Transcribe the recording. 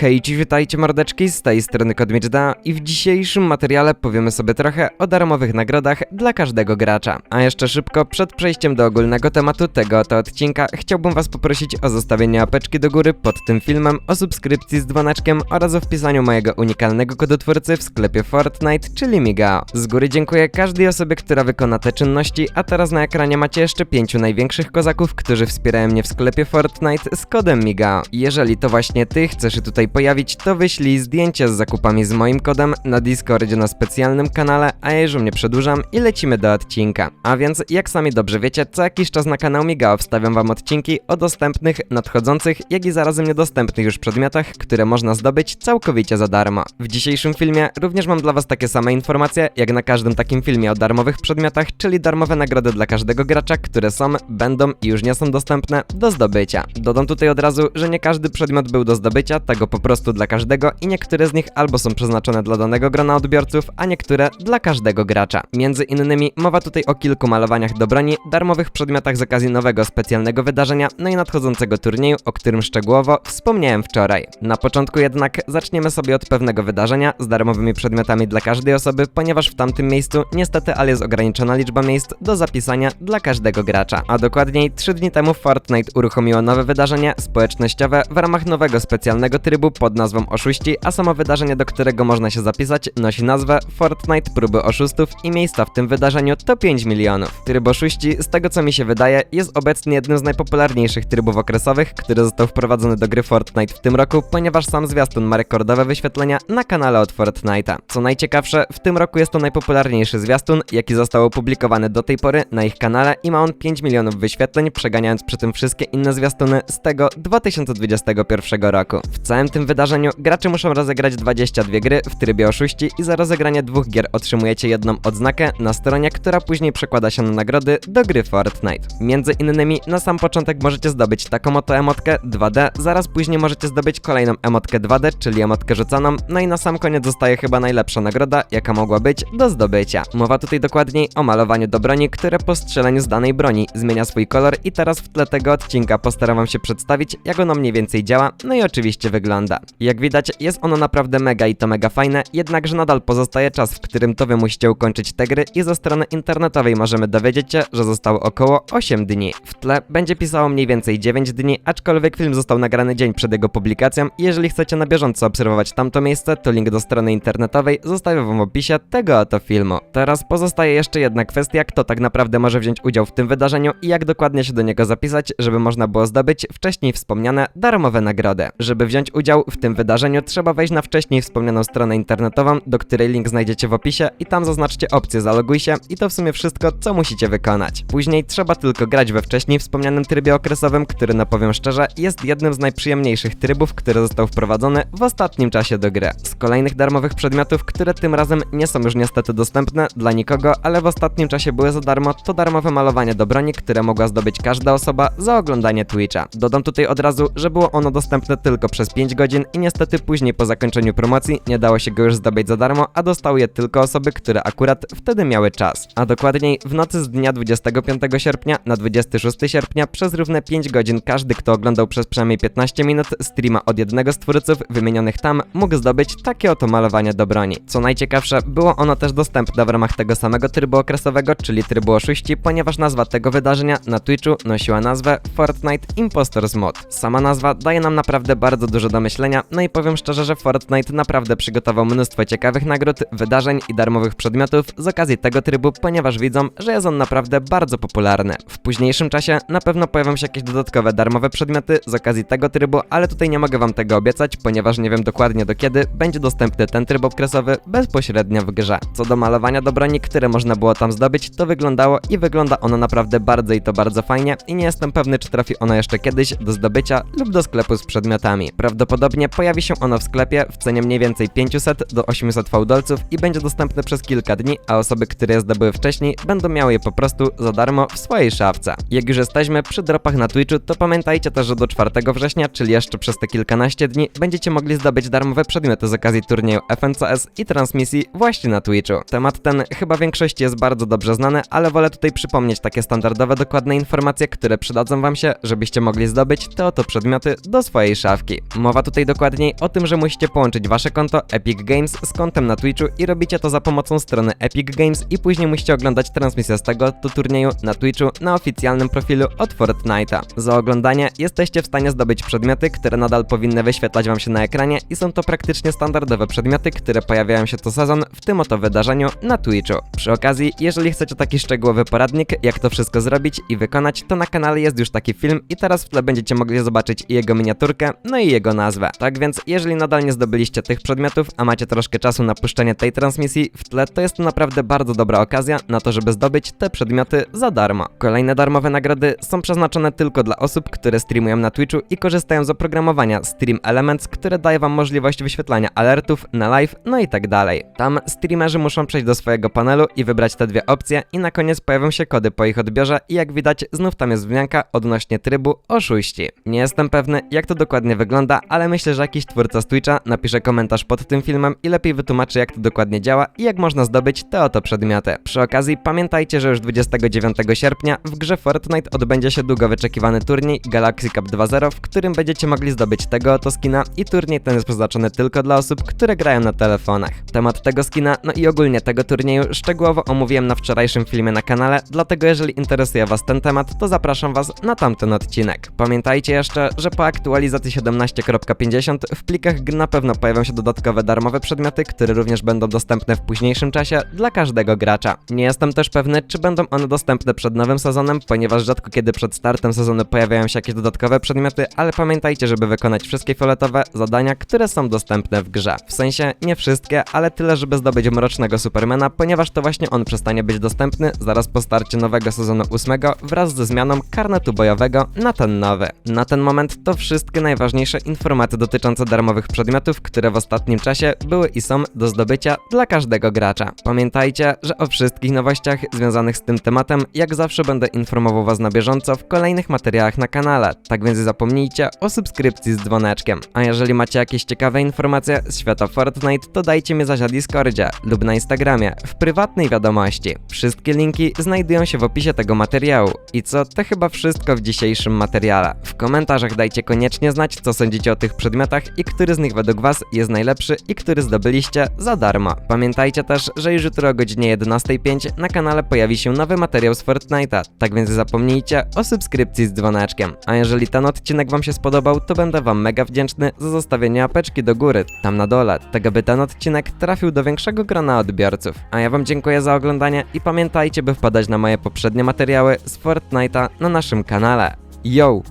Hej, cześć, witajcie mordeczki, z tej strony Kodmiczda i w dzisiejszym materiale powiemy sobie trochę o darmowych nagrodach dla każdego gracza. A jeszcze szybko, przed przejściem do ogólnego tematu tego oto odcinka, chciałbym was poprosić o zostawienie apeczki do góry pod tym filmem, o subskrypcji z dzwoneczkiem oraz o wpisaniu mojego unikalnego kodotwórcy w sklepie Fortnite, czyli Migao. Z góry dziękuję każdej osobie, która wykona te czynności, a teraz na ekranie macie jeszcze pięciu największych kozaków, którzy wspierają mnie w sklepie Fortnite z kodem Migao. Jeżeli to właśnie ty chcesz się pojawić, to wyślij zdjęcie z zakupami z moim kodem na Discordzie na specjalnym kanale, a ja już nie przedłużam i lecimy do odcinka. A więc, jak sami dobrze wiecie, co jakiś czas na kanał Migao wstawiam wam odcinki o dostępnych, nadchodzących, jak i zarazem niedostępnych już przedmiotach, które można zdobyć całkowicie za darmo. W dzisiejszym filmie również mam dla was takie same informacje, jak na każdym takim filmie o darmowych przedmiotach, czyli darmowe nagrody dla każdego gracza, które są, będą i już nie są dostępne do zdobycia. Dodam tutaj od razu, że nie każdy przedmiot był do zdobycia, tego po prostu dla każdego i niektóre z nich albo są przeznaczone dla danego grona odbiorców, a niektóre dla każdego gracza. Między innymi mowa tutaj o kilku malowaniach do broni, darmowych przedmiotach z okazji nowego specjalnego wydarzenia, no i nadchodzącego turnieju, o którym szczegółowo wspomniałem wczoraj. Na początku jednak zaczniemy sobie od pewnego wydarzenia z darmowymi przedmiotami dla każdej osoby, ponieważ w tamtym miejscu niestety ale jest ograniczona liczba miejsc do zapisania dla każdego gracza. A dokładniej 3 dni temu Fortnite uruchomiło nowe wydarzenie społecznościowe w ramach nowego specjalnego trybu pod nazwą Oszuści, a samo wydarzenie, do którego można się zapisać, nosi nazwę Fortnite Próby Oszustów i miejsca w tym wydarzeniu to 5 milionów. Tryb Oszuści, z tego co mi się wydaje, jest obecnie jednym z najpopularniejszych trybów okresowych, który został wprowadzony do gry Fortnite w tym roku, ponieważ sam zwiastun ma rekordowe wyświetlenia na kanale od Fortnite'a. Co najciekawsze, w tym roku jest to najpopularniejszy zwiastun, jaki został opublikowany do tej pory na ich kanale i ma on 5 milionów wyświetleń, przeganiając przy tym wszystkie inne zwiastuny z tego 2021 roku. W całym tym wydarzeniu gracze muszą rozegrać 22 gry w trybie oszuści i za rozegranie dwóch gier otrzymujecie jedną odznakę na stronie, która później przekłada się na nagrody do gry Fortnite. Między innymi na sam początek możecie zdobyć taką oto emotkę 2D, zaraz później możecie zdobyć kolejną emotkę 2D, czyli emotkę rzuconą, no i na sam koniec zostaje chyba najlepsza nagroda, jaka mogła być do zdobycia. Mowa tutaj dokładniej o malowaniu do broni, które po strzeleniu z danej broni zmienia swój kolor i teraz w tle tego odcinka postaram wam się przedstawić, jak ono mniej więcej działa, no i oczywiście wygląda. Jak widać, jest ono naprawdę mega i to mega fajne, jednakże nadal pozostaje czas, w którym to wy musicie ukończyć te gry i ze strony internetowej możemy dowiedzieć się, że zostało około 8 dni. W tle będzie pisało mniej więcej 9 dni, aczkolwiek film został nagrany dzień przed jego publikacją i jeżeli chcecie na bieżąco obserwować tamto miejsce, to link do strony internetowej zostawię wam w opisie tego oto filmu. Teraz pozostaje jeszcze jedna kwestia, kto tak naprawdę może wziąć udział w tym wydarzeniu i jak dokładnie się do niego zapisać, żeby można było zdobyć wcześniej wspomniane darmowe nagrody. Żeby wziąć udział w tym wydarzeniu, trzeba wejść na wcześniej wspomnianą stronę internetową, do której link znajdziecie w opisie i tam zaznaczcie opcję zaloguj się i to w sumie wszystko, co musicie wykonać. Później trzeba tylko grać we wcześniej wspomnianym trybie okresowym, który no powiem szczerze, jest jednym z najprzyjemniejszych trybów, który został wprowadzony w ostatnim czasie do gry. Z kolejnych darmowych przedmiotów, które tym razem nie są już niestety dostępne dla nikogo, ale w ostatnim czasie były za darmo, to darmowe malowanie do broni, które mogła zdobyć każda osoba za oglądanie Twitcha. Dodam tutaj od razu, że było ono dostępne tylko przez 5 godzin i niestety później po zakończeniu promocji nie dało się go już zdobyć za darmo, a dostały je tylko osoby, które akurat wtedy miały czas. A dokładniej w nocy z dnia 25 sierpnia na 26 sierpnia przez równe 5 godzin każdy, kto oglądał przez przynajmniej 15 minut streama od jednego z twórców wymienionych tam, mógł zdobyć takie oto malowanie do broni. Co najciekawsze, było ono też dostępne w ramach tego samego trybu okresowego, czyli trybu oszuści, ponieważ nazwa tego wydarzenia na Twitchu nosiła nazwę Fortnite Impostors Mod. Sama nazwa daje nam naprawdę bardzo dużo do myślenia, no i powiem szczerze, że Fortnite naprawdę przygotował mnóstwo ciekawych nagród, wydarzeń i darmowych przedmiotów z okazji tego trybu, ponieważ widzą, że jest on naprawdę bardzo popularny. W późniejszym czasie na pewno pojawią się jakieś dodatkowe darmowe przedmioty z okazji tego trybu, ale tutaj nie mogę wam tego obiecać, ponieważ nie wiem dokładnie do kiedy będzie dostępny ten tryb okresowy bezpośrednio w grze. Co do malowania do broni, które można było tam zdobyć, to wyglądało i wygląda ono naprawdę bardzo i to bardzo fajnie i nie jestem pewny, czy trafi ono jeszcze kiedyś do zdobycia lub do sklepu z przedmiotami. Prawdopodobnie pojawi się ono w sklepie w cenie mniej więcej 500 do 800 fałdolców i będzie dostępne przez kilka dni, a osoby, które je zdobyły wcześniej, będą miały je po prostu za darmo w swojej szafce. Jak już jesteśmy przy dropach na Twitchu, to pamiętajcie też, że do 4 września, czyli jeszcze przez te kilkanaście dni, będziecie mogli zdobyć darmowe przedmioty z okazji turnieju FNCS i transmisji właśnie na Twitchu. Temat ten chyba większości jest bardzo dobrze znany, ale wolę tutaj przypomnieć takie standardowe, dokładne informacje, które przydadzą wam się, żebyście mogli zdobyć te oto przedmioty do swojej szafki. Mowa tutaj dokładniej o tym, że musicie połączyć wasze konto Epic Games z kontem na Twitchu i robicie to za pomocą strony Epic Games i później musicie oglądać transmisję z tego to turnieju na Twitchu na oficjalnym profilu od Fortnite'a. Za oglądanie jesteście w stanie zdobyć przedmioty, które nadal powinny wyświetlać wam się na ekranie i są to praktycznie standardowe przedmioty, które pojawiają się co sezon w tym oto wydarzeniu na Twitchu. Przy okazji, jeżeli chcecie taki szczegółowy poradnik, jak to wszystko zrobić i wykonać, to na kanale jest już taki film i teraz w tle będziecie mogli zobaczyć i jego miniaturkę, no i jego nazwę. Tak więc, jeżeli nadal nie zdobyliście tych przedmiotów, a macie troszkę czasu na puszczenie tej transmisji w tle, to jest to naprawdę bardzo dobra okazja na to, żeby zdobyć te przedmioty za darmo. Kolejne darmowe nagrody są przeznaczone tylko dla osób, które streamują na Twitchu i korzystają z oprogramowania Stream Elements, które daje wam możliwość wyświetlania alertów na live, no i tak dalej. Tam streamerzy muszą przejść do swojego panelu i wybrać te dwie opcje i na koniec pojawią się kody po ich odbiorze i jak widać znów tam jest wzmianka odnośnie trybu oszuści. Nie jestem pewny jak to dokładnie wygląda, ale myślę, że jakiś twórca z Twitcha napisze komentarz pod tym filmem i lepiej wytłumaczy jak to dokładnie działa i jak można zdobyć te oto przedmioty. Przy okazji pamiętajcie, że już 29 sierpnia w grze Fortnite odbędzie się długo wyczekiwany turniej Galaxy Cup 2.0, w którym będziecie mogli zdobyć tego oto skina i turniej ten jest przeznaczony tylko dla osób, które grają na telefonach. Temat tego skina, no i ogólnie tego turnieju szczegółowo omówiłem na wczorajszym filmie na kanale, dlatego jeżeli interesuje Was ten temat, to zapraszam Was na tamten odcinek. Pamiętajcie jeszcze, że po aktualizacji 17.50 w plikach na pewno pojawią się dodatkowe darmowe przedmioty, które również będą dostępne w późniejszym czasie dla każdego gracza. Nie jestem też pewny, czy będą one dostępne przed nowym sezonem, ponieważ rzadko kiedy przed startem sezonu pojawiają się jakieś dodatkowe przedmioty, ale pamiętajcie, żeby wykonać wszystkie fioletowe zadania, które są dostępne w grze. W sensie nie wszystkie, ale tyle, żeby zdobyć mrocznego Supermana, ponieważ to właśnie on przestanie być dostępny zaraz po starcie nowego sezonu 8 wraz ze zmianą karnetu bojowego na ten nowy. Na ten moment to wszystkie najważniejsze informacje dotyczące darmowych przedmiotów, które w ostatnim czasie były i są do zdobycia dla każdego gracza. Pamiętajcie, że o wszystkich nowościach związanych z tym tematem jak zawsze będę informował Was na bieżąco w kolejnych materiałach na kanale, tak więc zapomnijcie o subskrypcji z dzwoneczkiem. A jeżeli macie jakieś ciekawe informacje z świata Fortnite, to dajcie mi znać na Discordzie lub na Instagramie w prywatnej wiadomości. Wszystkie linki znajdują się w opisie tego materiału. I co, to chyba wszystko w dzisiejszym materiale. W komentarzach dajcie koniecznie znać, co sądzicie o tych przedmiotach i który z nich według Was jest najlepszy i który zdobyliście za darmo. Pamiętajcie też, że już jutro o godzinie 11.05 na kanale pojawi się nowy materiał z Fortnite'a, tak więc zapomnijcie o subskrypcji z dzwoneczkiem. A jeżeli ten odcinek Wam się spodobał, to będę Wam mega wdzięczny za zostawienie apeczki do góry, tam na dole, tego by ten odcinek trafił do większego grona odbiorców. A ja Wam dziękuję za oglądanie i pamiętajcie, by wpadać na moje poprzednie materiały z Fortnite'a na naszym kanale. Yo!